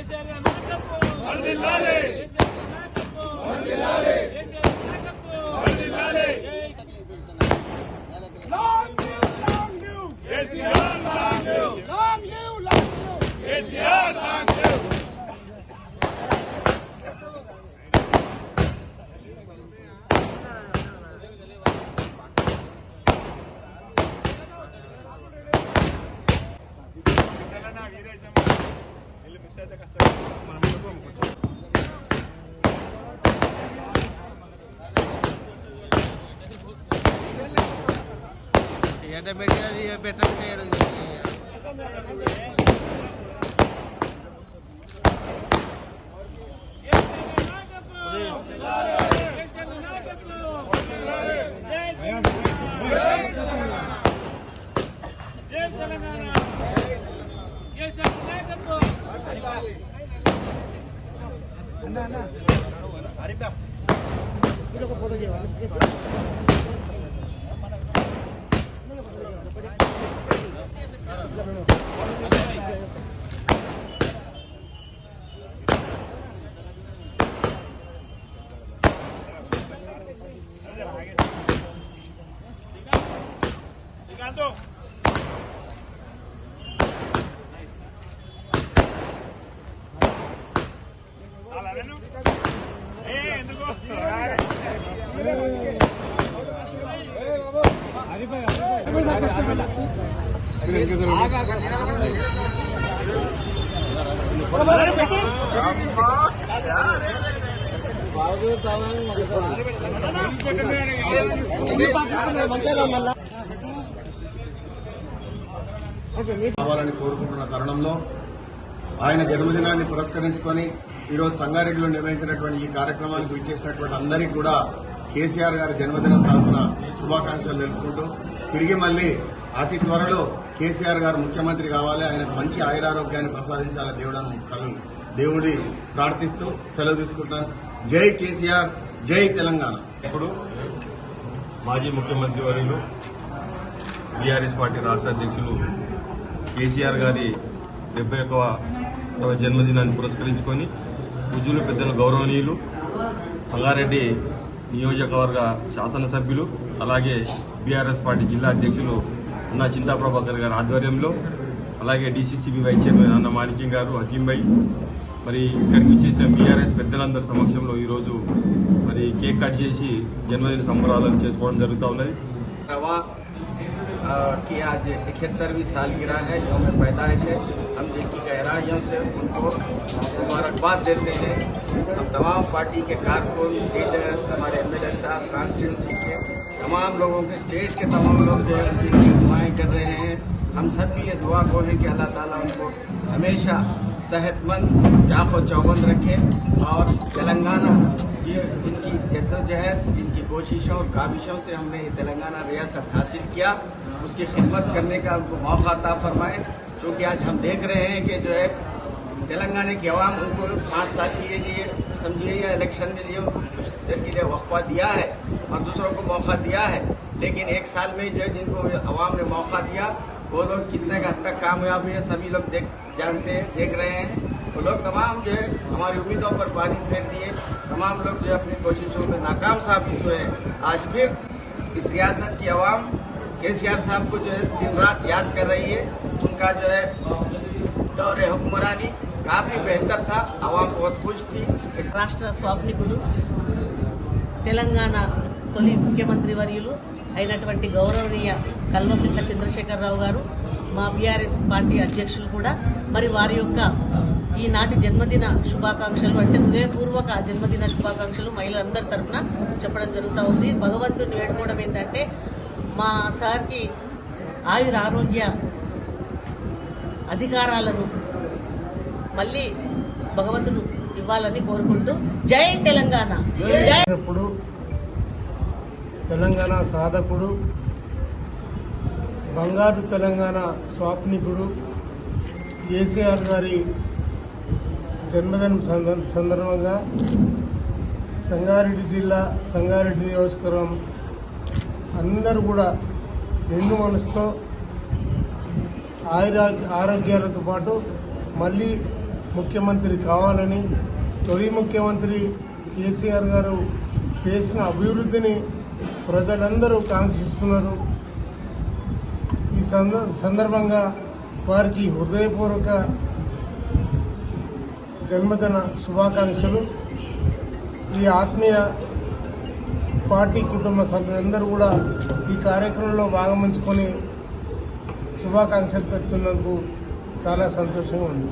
కేసీఆర్ నాయకత్వం. కేసీఆర్ बेटा बेटा बेटा Thank you. కావాలని కోరుకుంటున్న తరుణంలో ఆయన జన్మదినాన్ని పురస్కరించుకొని ఈరోజు సంగారెడ్డిలో నిర్వహించినటువంటి ఈ కార్యక్రమానికి విచ్చేసినటువంటి అందరికీ కూడా కేసీఆర్ గారి జన్మదినం తరఫున శుభాకాంక్షలు తెలుపుకుంటూ తిరిగి మళ్ళీ అతి త్వరలో కేసీఆర్ గారు ముఖ్యమంత్రి కావాలి. ఆయనకు మంచి ఆయురారోగ్యాన్ని ప్రసాదించాలని దేవుడను కలు దేవుడి ప్రార్థిస్తూ సెలవు తీసుకుంటాను. జై కేసీఆర్ జై తెలంగాణ. ఇప్పుడు మాజీ ముఖ్యమంత్రి వర్యులు బీఆర్ఎస్ పార్టీ రాష్ట్ర అధ్యక్షులు కేసీఆర్ గారి డెబ్బై ఒకవ జన్మదినాన్ని పురస్కరించుకొని ఉజ్జుల పెద్దల గౌరవనీయులు సంగారెడ్డి నియోజకవర్గ శాసనసభ్యులు అలాగే బీఆర్ఎస్ పార్టీ జిల్లా అధ్యక్షులు అన్న చింతా ప్రభాకర్ గారి ఆధ్వర్యంలో అలాగే డీసీసీబీ వైస్ చైర్మన్ అన్న మాణిక్యం గారు హకీం భాయ్ మరి ఇక్కడికి వచ్చేసిన బీఆర్ఎస్ పెద్దలందరి సమక్షంలో ఈరోజు మరి కేక్ కట్ చేసి జన్మదిన సంబరాలను చేసుకోవడం జరుగుతూ ఉన్నది रवा अ, की आज इकहत्तरवीं सालगिरह है यौम पैदाइश है हम दिल की गहराइयों से उनको मुबारकबाद देते हैं हम तमाम पार्टी के कारकुन लीडर्स हमारे एम एल साहब कॉन्स्टिट्यूंसी के तमाम लोगों के स्टेट के तमाम लोग जो है, उनकी रहनुमाई कर रहे हैं। हम सब भी ये दुआ को है कि अल्लाह ताला उनको हमेशा सेहतमंद चाको चौबंद रखे और तेलंगाना जिनकी जद्दोजहद, जिनकी कोशिशों और काबिशों से हमने ये तेलंगाना रियासत हासिल किया, उसकी खिदमत करने का उनको मौका अता फरमाएँ। चूँकि आज हम देख रहे हैं कि जो है तेलंगाना की आवाम उनको पाँच साल के लिए समझिए या इलेक्शन के लिए कुछ देर के लिए वक्फा दिया है और दूसरों को मौका दिया है। लेकिन एक साल में जो जिनको आवाम ने मौका दिया, वो लोग कितने का हद तक कामयाब हुए सभी लोग देख, जानते हैं, देख रहे हैं। वो लोग तमाम जो है, हमारी उम्मीदों पर पानी फेर दिए। तमाम लोग जो अपनी कोशिशों में नाकाम साबित हुए हैं। आज फिर इस रियासत की आवाम के साहब को जो है दिन रात याद कर रही है। उनका जो है दौरे हुक्मरानी काफी बेहतर था आवाम बहुत खुश थी इस రాష్ట్ర స్వాప్నికులు తెలంగాణ తొలి ముఖ్యమంత్రి వర్యులు అయినటువంటి గౌరవనీయ కల్వకుంట్ల చంద్రశేఖరరావు గారు మా బీఆర్ఎస్ పార్టీ అధ్యక్షులు కూడా మరి వారి యొక్క ఈనాటి జన్మదిన శుభాకాంక్షలు అంటే హృదయపూర్వక జన్మదిన శుభాకాంక్షలు మహిళలందరి తరఫున చెప్పడం జరుగుతూ ఉంది భగవంతుని వేడుకోవడం ఏంటంటే మా సార్కి ఆయుర ఆరోగ్య అధికారాలను మళ్ళీ భగవంతుడు ఇవ్వాలని కోరుకుంటూ జై తెలంగాణ. జై తెలంగాణ సాధకుడు బంగారు తెలంగాణ స్వాప్నికుడు కేసీఆర్ గారి జన్మదిన సందర్భంగా సంగారెడ్డి జిల్లా సంగారెడ్డి నియోజకవర్గం అందరూ కూడా నిండు మనసుతో ఆయురా ఆరోగ్యాలతో పాటు మళ్ళీ ముఖ్యమంత్రి కావాలని తొలి ముఖ్యమంత్రి కేసీఆర్ గారు చేసిన అభివృద్ధిని ప్రజలందరూ కాంక్షిస్తున్నారు. ఈ సంద సందర్భంగా వారికి హృదయపూర్వక జన్మదిన శుభాకాంక్షలు. ఈ ఆత్మీయ పార్టీ కుటుంబ సభ్యులందరూ కూడా ఈ కార్యక్రమంలో భాగమంచుకొని శుభాకాంక్షలు పెడుతున్నందుకు చాలా సంతోషంగా ఉంది.